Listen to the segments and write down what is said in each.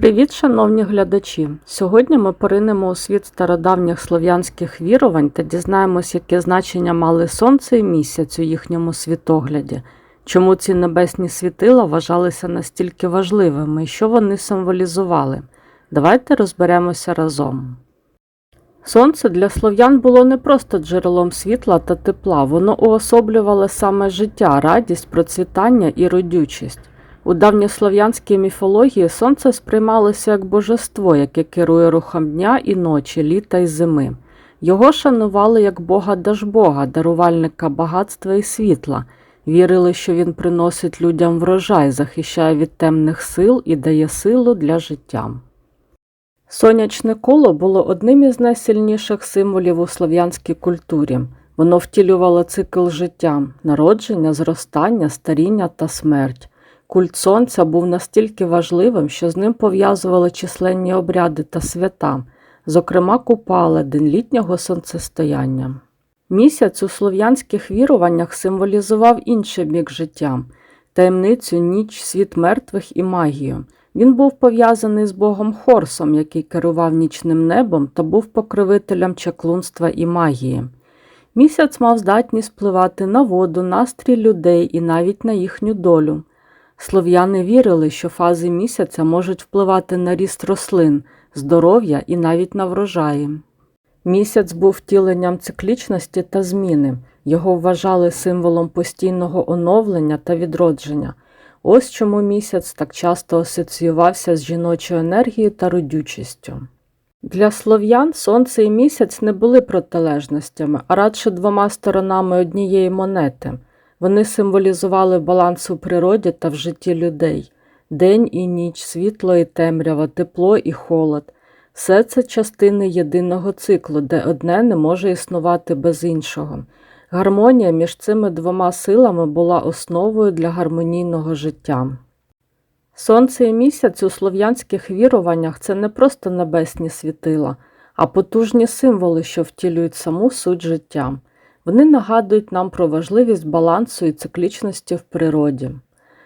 Привіт, шановні глядачі! Сьогодні ми поринемо у світ стародавніх слов'янських вірувань та дізнаємось, яке значення мали сонце і місяць у їхньому світогляді, чому ці небесні світила вважалися настільки важливими і що вони символізували. Давайте розберемося разом. Сонце для слов'ян було не просто джерелом світла та тепла, воно уособлювало саме життя, радість, процвітання і родючість. У давньослов'янській міфології сонце сприймалося як божество, яке керує рухом дня і ночі, літа і зими. Його шанували як бога Дажбога, дарувальника багатства і світла, вірили, що він приносить людям врожай, захищає від темних сил і дає силу для життя. Сонячне коло було одним із найсильніших символів у слов'янській культурі. Воно втілювало цикл життя, народження, зростання, старіння та смерть. Культ сонця був настільки важливим, що з ним пов'язували численні обряди та свята, зокрема купала, день літнього сонцестояння. Місяць у слов'янських віруваннях символізував інший бік життя таємницю, ніч, світ мертвих і магію. Він був пов'язаний з богом Хорсом, який керував нічним небом та був покровителем чаклунства і магії. Місяць мав здатність впливати на воду, настрій людей і навіть на їхню долю. Слов'яни вірили, що фази місяця можуть впливати на ріст рослин, здоров'я і навіть на врожаї. Місяць був втіленням циклічності та зміни, його вважали символом постійного оновлення та відродження. Ось чому місяць так часто асоціювався з жіночою енергією та родючістю. Для слов'ян сонце і місяць не були протилежностями, а радше двома сторонами однієї монети. Вони символізували баланс у природі та в житті людей день і ніч, світло і темрява, тепло і холод. Все це частини єдиного циклу, де одне не може існувати без іншого. Гармонія між цими двома силами була основою для гармонійного життя. Сонце і місяць у слов'янських віруваннях це не просто небесні світила, а потужні символи, що втілюють саму суть життя. Вони нагадують нам про важливість балансу і циклічності в природі.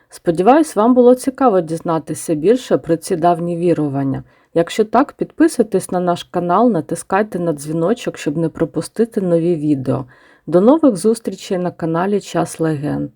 Сподіваюсь, вам було цікаво дізнатися більше про ці давні вірування. Якщо так, підписуйтесь на наш канал, натискайте на дзвіночок, щоб не пропустити нові відео. До нових зустрічей на каналі Час Легенд.